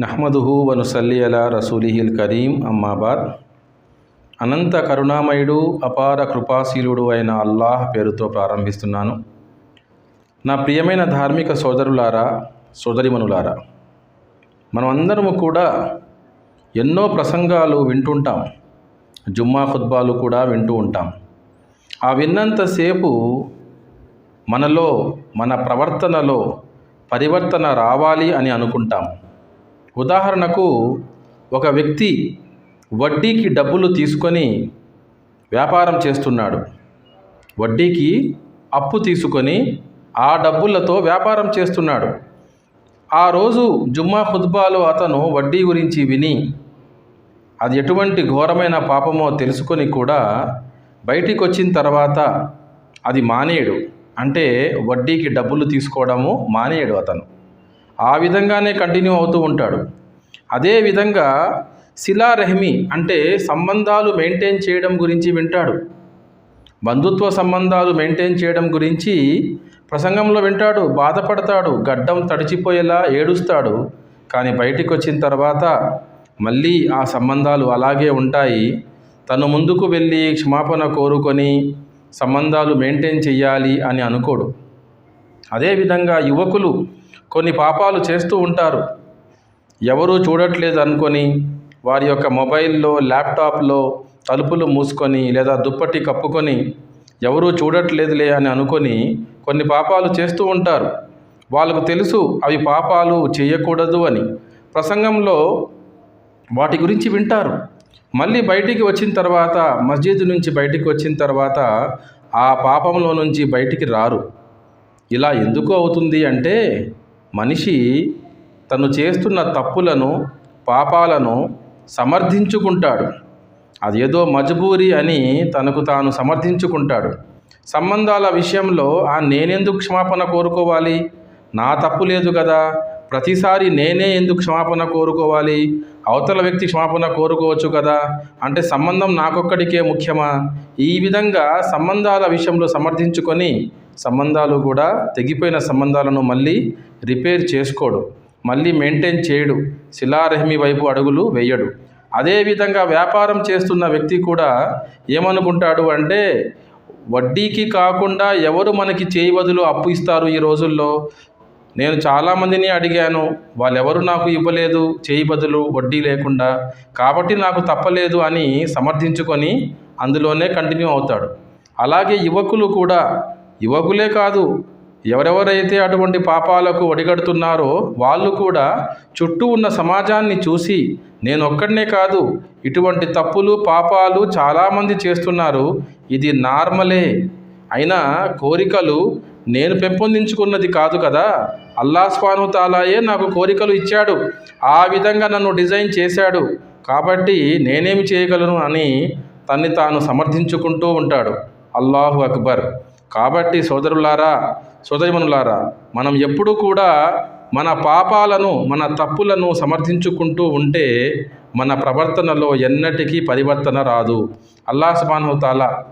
నహ్మదుహు వనుసల్లి అలా రసూలిహిల్ కరీం అమ్మాబాద్ అనంత కరుణామయుడు అపార కృపాశీలుడు అయిన అల్లాహ్ పేరుతో ప్రారంభిస్తున్నాను. నా ప్రియమైన ధార్మిక సోదరులారా సోదరిమనులారా మనమందరము కూడా ఎన్నో ప్రసంగాలు వింటుంటాం. జుమ్మా ఖుద్బాలు కూడా వింటూ ఉంటాం. ఆ విన్నంతసేపు మనలో మన ప్రవర్తనలో పరివర్తన రావాలి అని అనుకుంటాం. ఉదాహరణకు ఒక వ్యక్తి వడ్డీకి డబ్బులు తీసుకొని వ్యాపారం చేస్తున్నాడు. వడ్డీకి అప్పు తీసుకొని ఆ డబ్బులతో వ్యాపారం చేస్తున్నాడు. ఆ రోజు జుమ్మా ఖుద్బాలో అతను వడ్డీ గురించి విని అది ఎటువంటి ఘోరమైన పాపమో తెలుసుకొని కూడా బయటికి వచ్చిన తర్వాత అది మానేయడు అంటే వడ్డీకి డబ్బులు తీసుకోవడము మానేయడు అతను. ఆ విధంగానే కంటిన్యూ అవుతూ ఉంటాడు. అదేవిధంగా శిలారహమి అంటే సంబంధాలు మెయింటైన్ చేయడం గురించి వింటాడు. బంధుత్వ సంబంధాలు మెయింటైన్ చేయడం గురించి ప్రసంగంలో వింటాడు. బాధపడతాడు. గడ్డం తడిచిపోయేలా ఏడుస్తాడు. కానీ బయటికి వచ్చిన తర్వాత మళ్ళీ ఆ సంబంధాలు అలాగే ఉంటాయి. తను ముందుకు వెళ్ళి క్షమాపణ కోరుకొని సంబంధాలు మెయింటైన్ చేయాలి అని అనుకోడు. అదేవిధంగా యువకులు కొన్ని పాపాలు చేస్తూ ఉంటారు. ఎవరూ చూడట్లేదు అనుకొని వారి యొక్క మొబైల్లో ల్యాప్టాప్లో తలుపులు మూసుకొని లేదా దుప్పటి కప్పుకొని ఎవరూ చూడట్లేదులే అని అనుకొని కొన్ని పాపాలు చేస్తూ ఉంటారు. వాళ్ళకు తెలుసు అవి పాపాలు చేయకూడదు అని. ప్రసంగంలో వాటి గురించి వింటారు. మళ్ళీ బయటికి వచ్చిన తర్వాత మస్జిద్ నుంచి బయటికి వచ్చిన తర్వాత ఆ పాపంలో నుంచి బయటికి రారు. ఇలా ఎందుకు అవుతుంది అంటే మనిషి తను చేస్తున్న తప్పులను పాపాలను సమర్థించుకుంటాడు. అదేదో మజబూరి అని తనకు తాను సమర్థించుకుంటాడు. సంబంధాల విషయంలో ఆ నేనెందుకు క్షమాపణ కోరుకోవాలి? నా తప్పు లేదు కదా. ప్రతిసారి నేనే ఎందుకు క్షమాపణ కోరుకోవాలి? అవతల వ్యక్తి క్షమాపణ కోరుకోవచ్చు కదా? అంటే సంబంధం నాకొక్కడికే ముఖ్యమా? ఈ విధంగా సంబంధాల విషయంలో సమర్థించుకొని సంబంధాలు కూడా తెగిపోయిన సంబంధాలను మళ్ళీ రిపేర్ చేసుకోడు. మళ్ళీ మెయింటైన్ చేయడు. శిలారహమి వైపు అడుగులు వేయడు. అదేవిధంగా వ్యాపారం చేస్తున్న వ్యక్తి కూడా ఏమనుకుంటాడు అంటే వడ్డీకి కాకుండా ఎవరు మనకి చేయి బదులు అప్పు ఇస్తారు ఈ రోజుల్లో? నేను చాలామందిని అడిగాను వాళ్ళెవరు నాకు ఇవ్వలేదు చేయి బదులు వడ్డీ లేకుండా. కాబట్టి నాకు తప్పలేదు అని సమర్థించుకొని అందులోనే కంటిన్యూ అవుతాడు. అలాగే యువకులు కూడా యువకులే కాదు ఎవరెవరైతే అటువంటి పాపాలకు ఒడిగడుతున్నారో వాళ్ళు కూడా చుట్టూ ఉన్న సమాజాన్ని చూసి నేను ఒక్కడనే కాదు ఇటువంటి తప్పులు పాపాలు చాలామంది చేస్తున్నారు ఇది నార్మలే. అయినా కోరికలు నేను పెంపొందించుకున్నది కాదు కదా. అల్లాస్వాను తాలాయే నాకు కోరికలు ఇచ్చాడు. ఆ విధంగా నన్ను డిజైన్ చేశాడు. కాబట్టి నేనేమి చేయగలను అని తన్ని తాను సమర్థించుకుంటూ ఉంటాడు. అల్లాహు అక్బర్. కాబట్టి సోదరులారా సోదరిమనులారా మనం ఎప్పుడూ కూడా మన పాపాలను మన తప్పులను సమర్థించుకుంటూ ఉంటే మన ప్రవర్తనలో ఎన్నటికీ పరివర్తన రాదు. అల్లా సుబానుతాల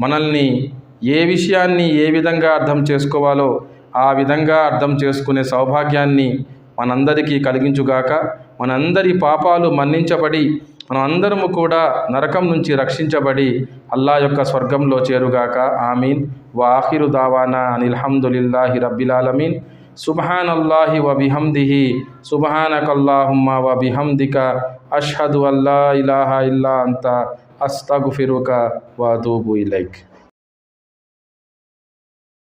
మనల్ని ఏ విషయాన్ని ఏ విధంగా అర్థం చేసుకోవాలో ఆ విధంగా అర్థం చేసుకునే సౌభాగ్యాన్ని మనందరికీ కలిగించుగాక మనందరి పాపాలు మన్నించబడి మనం అందరము కూడా నరకం నుంచి రక్షించబడి అల్లా యొక్క స్వర్గంలో చేరుగాక. ఆమీన్. వాహిరు దావానా అనిల్హమ్దులిల్లాహి రబ్బిలాలమీన్. సుబహాన్ అల్లాహి వ బిహమ్దిహి. సుబహానకల్లాహుమ్మ వ బిహమ్దిక. అష్హదు అల్లా ఇలాహా ఇల్లా అంత. అస్తగుఫిరుక. వాతూబు ఇలైక్.